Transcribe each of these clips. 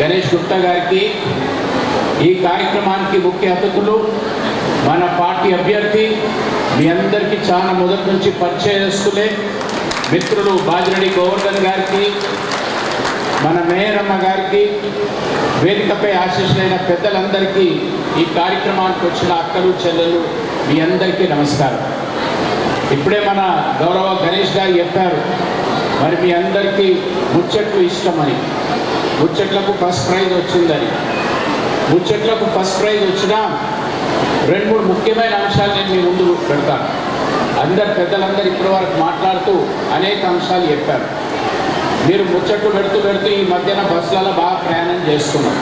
గణేష్ గుప్తా గారికి ఈ కార్యక్రమానికి ముఖ్య అతిథులు మన పార్టీ అభ్యర్థి మీ అందరికీ చాలా మొదటి నుంచి పరిచయస్తులే మిత్రులు బాజిరెడ్డి గోవర్ధన్ గారికి మన మేయరమ్మ గారికి వేదికపై ఆశీస్సులైన పెద్దలందరికీ ఈ కార్యక్రమానికి వచ్చిన అక్కలు చెల్లెలు మీ అందరికీ నమస్కారం. ఇప్పుడే మన గౌరవ గణేష్ గారు చెప్పారు మరి మీ అందరికీ ముచ్చట్లు ఇష్టమని. ముచ్చట్లకు ఫస్ట్ ప్రైజ్ వచ్చిందని. ముచ్చట్లకు ఫస్ట్ ప్రైజ్ వచ్చినా రెండు మూడు ముఖ్యమైన అంశాలు నేను మీ ముందు పెడతాను. అందరు పెద్దలందరూ ఇప్పటి వరకు మాట్లాడుతూ అనేక అంశాలు చెప్పారు. మీరు ముచ్చట్లు పెడుతూ పెడుతూ ఈ మధ్యన బస్సులలో బాగా ప్రయాణం చేస్తున్నాం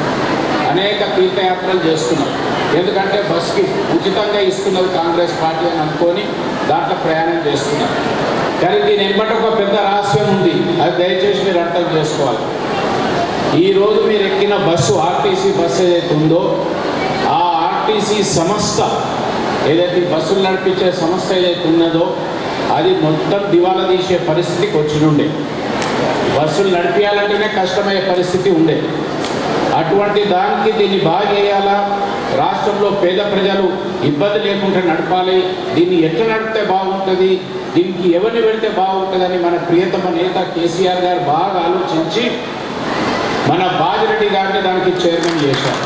అనేక తీర్థయాత్రలు చేస్తున్నాం ఎందుకంటే బస్కి ఉచితంగా ఇస్తున్నది కాంగ్రెస్ పార్టీ అని అనుకొని దాంట్లో ప్రయాణం చేస్తున్నాం కానీ దీని వెంబట ఒక పెద్ద రహస్యం ఉంది. అది దయచేసి మీరు అర్థం చేసుకోవాలి. ఈ రోజు మీరు ఎక్కిన బస్సు ఆర్టీసీ బస్సు ఏదైతే ఉందో ఆ ఆర్టీసీ సంస్థ ఏదైతే బస్సులు నడిపించే సంస్థ ఏదైతే ఉన్నదో అది మొత్తం దివాలా తీసే పరిస్థితికి వచ్చినుండే. బస్సులు నడిపించాలంటేనే కష్టమయ్యే పరిస్థితి ఉండే. అటువంటి దానికి దీన్ని బాగా చేయాలా? రాష్ట్రంలో పేద ప్రజలు ఇబ్బంది లేకుండా నడపాలి. దీన్ని ఎట్లా నడిపితే బాగుంటుంది? దీనికి ఎవరిని పెడితే బాగుంటుందని మన ప్రియతమ నేత కేసీఆర్ గారు బాగా ఆలోచించి మన బాజిరెడ్డి గారిని దానికి చైర్మన్ చేశారు.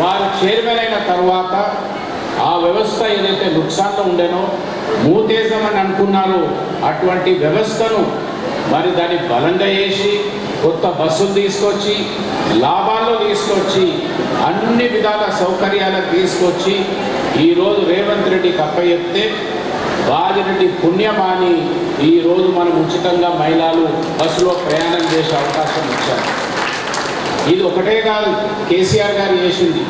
వారు చైర్మన్ అయిన తర్వాత ఆ వ్యవస్థ ఏదైతే నుక్సాన్లో ఉండేనో మూతేజమని అనుకున్నారో అటువంటి వ్యవస్థను మరి దాన్ని బలంగా చేసి కొత్త బస్సులు తీసుకొచ్చి లాభాల్లో తీసుకొచ్చి అన్ని విధాల సౌకర్యాలకు తీసుకొచ్చి ఈరోజు రేవంత్ రెడ్డికి అప్పచెప్తే బాజిరెడ్డి పుణ్యమాని ఈరోజు మనం ఉచితంగా మహిళలు బస్సులో ప్రయాణం చేసే అవకాశం ఇచ్చారు. ఇది ఒకటే కాదు కేసీఆర్ గారు చేసింది.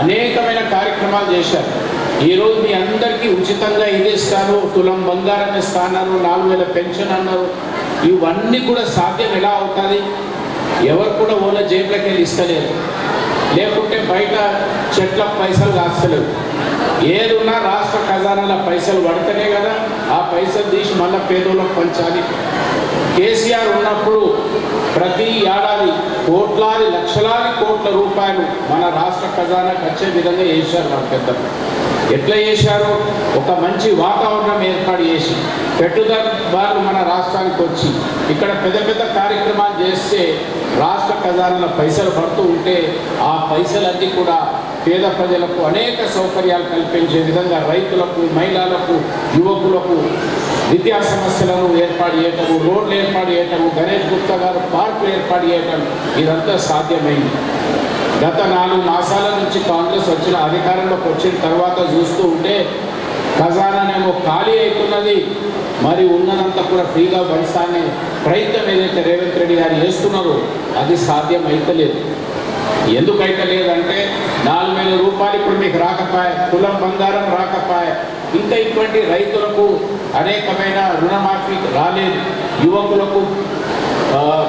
అనేకమైన కార్యక్రమాలు చేశారు. ఈరోజు మీ అందరికీ ఉచితంగా ఇది ఇస్తారు. తులం బంగారం ఇస్తాన్నారు నాలుగు వేల పెన్షన్ అన్నారు. ఇవన్నీ కూడా సాధ్యం ఎలా అవుతుంది? ఎవరు కూడా ఓల జేబులకి వెళ్ళి ఇస్తలేరు. లేకుంటే బయట చెట్ల పైసలు కాస్తలేవు ఏదున్నా రాష్ట్ర ఖజానాల పైసలు పడితేనే కదా ఆ పైసలు తీసి మళ్ళీ పేదోళ్ళకు పంచాలి. కేసీఆర్ ఉన్నప్పుడు ప్రతి ఏడాది కోట్లాది లక్షలాది కోట్ల రూపాయలు మన రాష్ట్ర ఖజానాకు వచ్చే విధంగా చేశారు మన పెద్దలు. ఎట్లా చేశారు ఒక మంచి వాతావరణం ఏర్పాటు చేసి పెట్టుదారులు మన రాష్ట్రానికి వచ్చి ఇక్కడ పెద్ద పెద్ద కార్యక్రమాలు చేస్తే రాష్ట్ర ఖజానాల పైసలు పడుతూ ఉంటే ఆ పైసలన్నీ కూడా పేద ప్రజలకు అనేక సౌకర్యాలు కల్పించే విధంగా రైతులకు మహిళలకు యువకులకు విద్యా సమస్యలను ఏర్పాటు చేయటము రోడ్లు ఏర్పాటు చేయటము గణేష్ గుప్తా గారు పార్కులు ఏర్పాటు చేయటం ఇదంతా సాధ్యమైంది. గత నాలుగు మాసాల నుంచి కాంగ్రెస్ వచ్చిన అధికారంలోకి వచ్చిన తర్వాత చూస్తూ ఉంటే ఖజానానేమో ఖాళీ అవుతున్నది మరి ఉన్నదంతా కూడా ఫ్రీగా పంచాలనే ప్రయత్నం ఏదైతే రేవంత్ రెడ్డి గారు చేస్తున్నారో అది సాధ్యం అయితలేదు. ఎందుకైతే లేదంటే నాలుగు వేల రూపాయలు ఇప్పుడు మీకు రాకపోయే కులం బంగారం రాకపోయే. ఇంకా ఇటువంటి రైతులకు అనేకమైన రుణమాఫీ రాలేదు. యువకులకు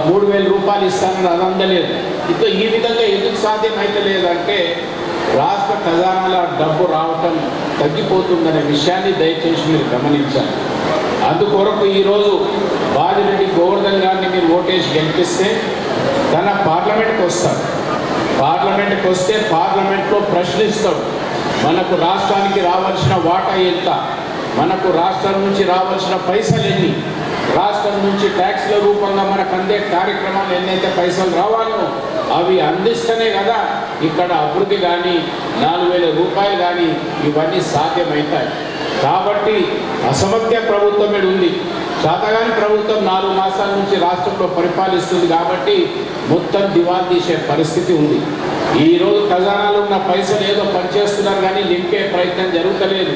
మూడు వేల రూపాయలు ఇస్తానని అది అందలేదు. ఇంకా ఈ విధంగా ఎందుకు సాధ్యం అయితే లేదంటే రాష్ట్ర ఖజానాల డబ్బు రావటం తగ్గిపోతుందనే విషయాన్ని దయచేసి మీరు గమనించాలి. అందుకొరకు ఈరోజు బాజిరెడ్డి గోవర్ధన్ గారిని మీరు ఓటేసి గెలిపిస్తే తన పార్లమెంట్కి వస్తారు. పార్లమెంట్కి వస్తే పార్లమెంట్లో ప్రశ్నిస్తాడు. మనకు రాష్ట్రానికి రావాల్సిన వాటా ఎంత? మనకు రాష్ట్రం నుంచి రావాల్సిన పైసలు ఎన్ని? రాష్ట్రం నుంచి ట్యాక్స్ల రూపంగా మనకు అందే కార్యక్రమాలు ఎన్నైతే పైసలు రావాలో అవి అందిస్తేనే కదా ఇక్కడ అభివృద్ధి కానీ నాలుగు వేల రూపాయలు కానీ ఇవన్నీ సాధ్యమవుతాయి కాబట్టి అసమర్థ్య ప్రభుత్వం ఈడ ఉంది శాతగాని ప్రభుత్వం నాలుగు మాసాల నుంచి రాష్ట్రంలో పరిపాలిస్తుంది కాబట్టి మొత్తం దివాన్ తీసే పరిస్థితి ఉంది. ఈరోజు ఖజానాలో ఉన్న పైసలు ఏదో పనిచేస్తున్నారు కానీ నింపే ప్రయత్నం జరుగుతలేదు.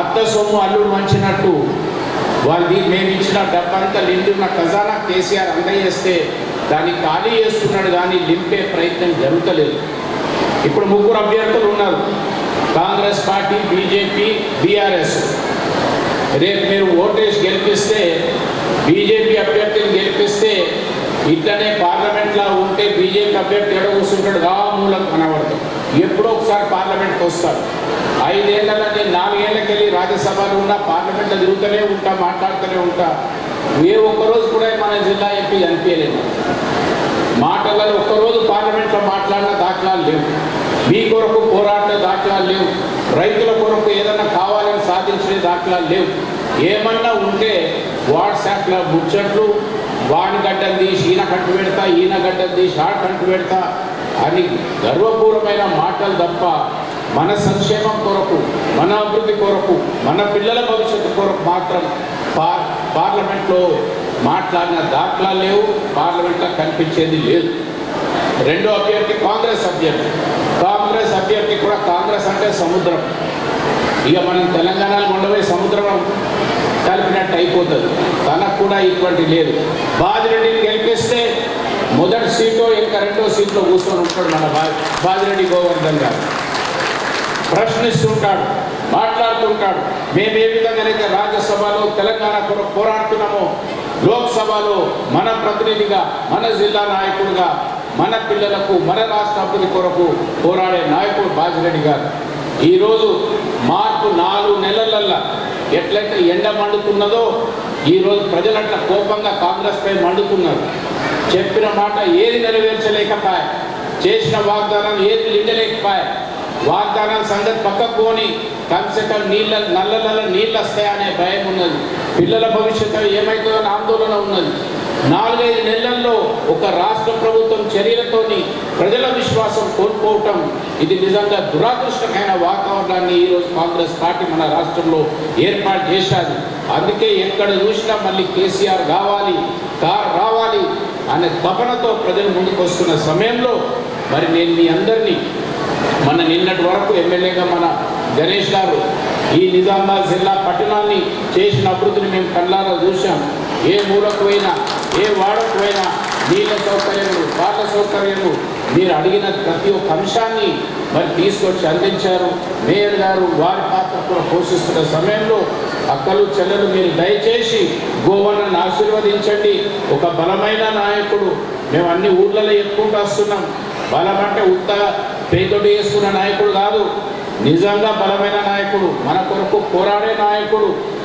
అత్త సొమ్ము అల్లుడు మంచినట్టు వాళ్ళు మేము ఇచ్చిన డబ్బంతా నిండున్న ఖజానా కేసీఆర్ అందజేస్తే దాన్ని ఖాళీ చేస్తున్నాడు కానీ నింపే ప్రయత్నం జరుగుతలేదు. ఇప్పుడు ముగ్గురు అభ్యర్థులు ఉన్నారు. Congress party BJP BRS. రేపు మీరు ఓటేసి గెలిపిస్తే బీజేపీ అభ్యర్థిని గెలిపిస్తే ఇట్లనే పార్లమెంట్లో ఉంటే బీజేపీ అభ్యర్థి ఎడ కూర్చుంటాడు? గా కనబడతాడు ఎప్పుడో ఒకసారి పార్లమెంట్కి వస్తాడు. ఐదేళ్ళలో నేను నాలుగేళ్ళకి వెళ్ళి రాజ్యసభలో ఉన్నా పార్లమెంట్లో తిరుగుతూనే ఉంటా మాట్లాడుతూనే ఉంటా. ఏ ఒక్కరోజు కూడా మన జిల్లా ఎంపీ అనిపించలేదు. మాటలలో ఒక్కరోజు పార్లమెంట్లో మాట్లాడిన దాఖలాలు లేవు. మీ కొరకు పోరాడిన దాఖలాలు లేవు. రైతుల కొరకు ఏదైనా కావాలని సాధించిన దాఖలాలు లేవు. ఏమన్నా ఉంటే వాట్సాప్లో ముచ్చట్లు వాడి గడ్డలు తీసి ఈయన కట్టు పెడతా ఈయన గడ్డలు తీసి ఆ కట్టు పెడతా అని గర్వపూర్వమైన మాటలు తప్ప మన సంక్షేమం కొరకు మన అభివృద్ధి కొరకు మన పిల్లల భవిష్యత్తు కొరకు మాత్రం పార్ పార్లమెంట్లో మాట్లాడిన దాఖలా లేవు పార్లమెంట్లో కనిపించేది లేదు. రెండో అభ్యర్థి కాంగ్రెస్ అభ్యర్థి. కాంగ్రెస్ అభ్యర్థి కూడా కాంగ్రెస్ అంటే సముద్రం. ఇక మనం తెలంగాణలో ఉండవే సముద్రం కలిపినట్టు అయిపోతుంది తనకు కూడా ఇటువంటి లేదు. బాజిరెడ్డిని గెలిపిస్తే మొదటి సీట్లో ఇంకా రెండో సీట్లో కూర్చొని ఉంటాడు మన బా బాజిరెడ్డి గోవర్ధన్ గారు. ప్రశ్నిస్తుంటాడు మాట్లాడుతుంటాడు. మేము ఏ విధంగానైతే రాజ్యసభలో తెలంగాణ కొరకు పోరాడుతున్నామో లోక్సభలో మన ప్రతినిధిగా మన జిల్లా నాయకుడిగా మన పిల్లలకు మన రాష్ట్ర అభివృద్ధి కొరకు పోరాడే నాయకుడు బాజిరెడ్డి గారు. ఈరోజు మార్పు నాలుగు నెలలల్లా ఎట్లయితే ఎండ మండుతున్నదో ఈరోజు ప్రజలంట కోపంగా కాంగ్రెస్పై మండుతున్నారు. చెప్పిన మాట ఏది నెరవేర్చలేకపోయా. చేసిన వాగ్దానం ఏది నిండలేకపోయా. వాగ్దానం సంగతి పక్కకుని పోని నీళ్ళ నీళ్ళ నల్ల నీళ్ళు వస్తాయనే భయం ఉన్నది. పిల్లల భవిష్యత్తు ఏమవుతుందని ఆందోళన ఉన్నది. నాలుగైదు నెలల్లో ఒక రాష్ట్ర ప్రభుత్వం చర్యలతోని ప్రజల విశ్వాసం కోల్పోవటం ఇది నిజంగా దురాదృష్టకమైన వాతావరణాన్ని ఈరోజు కాంగ్రెస్ పార్టీ మన రాష్ట్రంలో ఏర్పాటు చేశారు. అందుకే ఎక్కడ చూసినా మళ్ళీ కేసీఆర్ కావాలి కార్ రావాలి అనే తపనతో ప్రజలు ముందుకు వస్తున్న సమయంలో మరి నేను మీ అందరినీ మన నిన్నటి వరకు ఎమ్మెల్యేగా మన గణేష్ గారు ఈ నిజామాబాద్ జిల్లా పట్టణాన్ని చేసిన అభివృద్ధిని మేము కళ్ళారా చూసాం ఏ మూలకు పోయినా ఏ వాడకపోయినా నీళ్ళ సౌకర్యములు పాత సౌకర్యము మీరు అడిగిన ప్రతి ఒక్క అంశాన్ని మరి తీసుకొచ్చి అందించారు. మేయర్ గారు వారి పాత్ర కూడా పోషిస్తున్న సమయంలో అక్కలు చెల్లెలు మీరు దయచేసి గోవన్నను ఆశీర్వదించండి. ఒక బలమైన నాయకుడు. మేము అన్ని ఊర్లలో చెప్పుకుంటూ వస్తున్నాం. బలం అంటే ఉత్త పేతోటి వేసుకున్న నాయకుడు కాదు. నిజంగా బలమైన నాయకుడు. మన కొరకు పోరాడే నాయకుడు.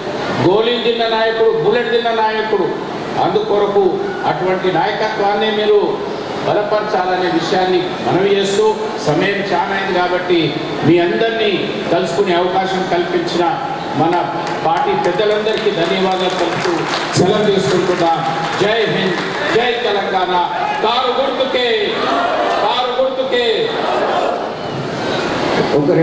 గోళీలు తిన్న నాయకుడు బుల్లెట్ తిన్న నాయకుడు. అందుకొరకు అటువంటి నాయకత్వాన్ని మీరు బలపరచాలనే విషయాన్ని మనవి చేస్తూ సమయం చాలా అయింది కాబట్టి మీ అందరినీ కలుసుకునే అవకాశం కల్పించిన మన పార్టీ పెద్దలందరికీ ధన్యవాదాలు తెలుపుతూ సెలవు తీసుకుంటున్నా. జై హింద్ జై తెలంగాణ. కారు గుర్తుకే కారు గుర్తుకే. ఒక రెండు